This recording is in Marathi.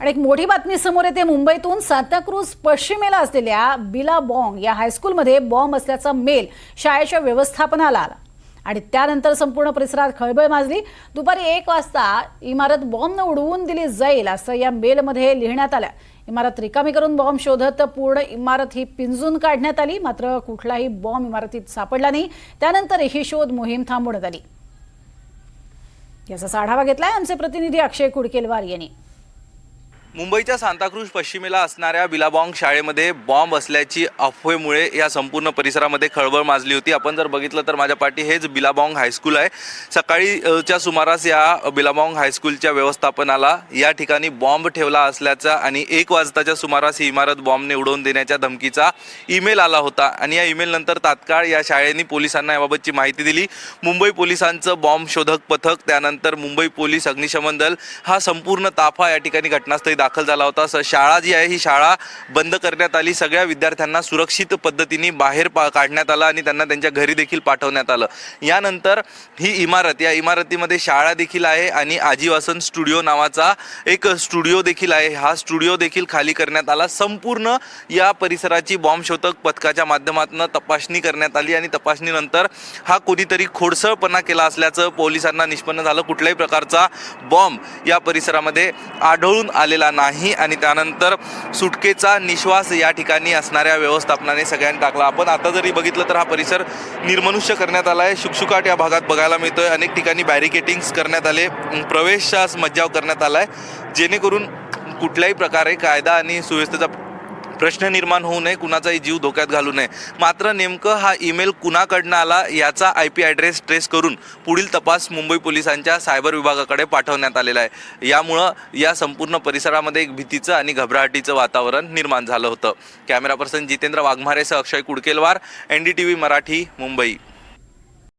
आणि एक मोठी बातमी समोर येते. मुंबईतून सांताक्रूज पश्चिमेला असलेल्या बिला बॉंग या हायस्कूलमध्ये बॉम्ब असल्याचा मेल शाळेच्या व्यवस्थापनाला आला. आणि त्यानंतर संपूर्ण परिसरात खळबळ माजली. दुपारी एक वाजता इमारत बॉम्बनं उडवून दिली जाईल असं या मेलमध्ये लिहिण्यात आलं. इमारत रिकामी करून बॉम्ब शोधत पूर्ण इमारत ही पिंजून काढण्यात आली. मात्र कुठलाही बॉम्ब इमारतीत सापडला नाही. त्यानंतर ही शोध मोहीम थांबवण्यात आली. याचा आढावा घेतलाय आमचे प्रतिनिधी अक्षय कुडकेलवार यांनी. मुंबईच्या सांताक्रूज पश्चिमेला असणाऱ्या बिलाबॉंग शाळेमध्ये बॉम्ब असल्याची अफवेमुळे या संपूर्ण परिसरामध्ये खळबळ माजली होती. आपण जर बघितलं तर माझ्या पाठी हेच बिलाबॉंग हायस्कूल आहे. सकाळीच्या सुमारास या बिलाबॉंग हायस्कूलच्या व्यवस्थापनाला या ठिकाणी बॉम्ब ठेवला असल्याचा आणि एक वाजताच्या सुमारास ही इमारत बॉम्बने उडवून देण्याच्या धमकीचा ईमेल आला होता. आणि या ईमेल नंतर तात्काळ या शाळेने पोलिसांना याबाबतची माहिती दिली. मुंबई पोलिसांचं बॉम्ब शोधक पथक त्यानंतर मुंबई पोलीस अग्निशमन दल हा संपूर्ण ताफा या ठिकाणी घटनास्थळी दाखल झाला होता. स शाळा जी आहे ही शाळा बंद करण्यात आली. सगळ्या विद्यार्थ्यांना सुरक्षित पद्धतीने बाहेर पा काढण्यात आलं आणि त्यांना त्यांच्या घरी देखील पाठवण्यात आलं. यानंतर ही इमारत या इमारतीमध्ये शाळा देखील आहे आणि आजीवासन स्टुडिओ नावाचा एक स्टुडिओ देखील आहे. हा स्टुडिओ देखील खाली करण्यात आला. संपूर्ण या परिसराची बॉम्ब शोधक पथकाच्या माध्यमातून तपासणी करण्यात आली आणि तपासणीनंतर हा कोणीतरी खोडसळपणा केला असल्याचं पोलिसांना निष्पन्न झालं. कुठल्याही प्रकारचा बॉम्ब या परिसरामध्ये आढळून आलेला नाही आणि त्यानंतर सुटकेचा निश्वास या ठिकाणी असणाऱ्या व्यवस्थापनाने सगळ्यांनी टाकला. आपण आता जरी बघितलं तर हा परिसर निर्मनुष्य करण्यात आला आहे शुकशुकाट या भागात बघायला मिळतोय. अनेक ठिकाणी बॅरिकेटिंग्स करण्यात आले. प्रवेशास मज्जाव करण्यात आला आहे जेणेकरून कुठल्याही प्रकारे कायदा आणि सुव्यवस्थेचा प्रश्न निर्माण होऊ नये कुणाचाही जीव धोक्यात घालू नये. मात्र नेमकं हा ईमेल कुणाकडनं आला याचा आय पी ॲड्रेस ट्रेस करून पुढील तपास मुंबई पोलिसांच्या सायबर विभागाकडे पाठवण्यात आलेला आहे. यामुळं या संपूर्ण परिसरामध्ये एक भीतीचं आणि घबराहटीचं वातावरण निर्माण झालं होतं. Camera person Jitendra वाघमारेसह Akshay Kudkelwar N D T V Marathi Mumbai.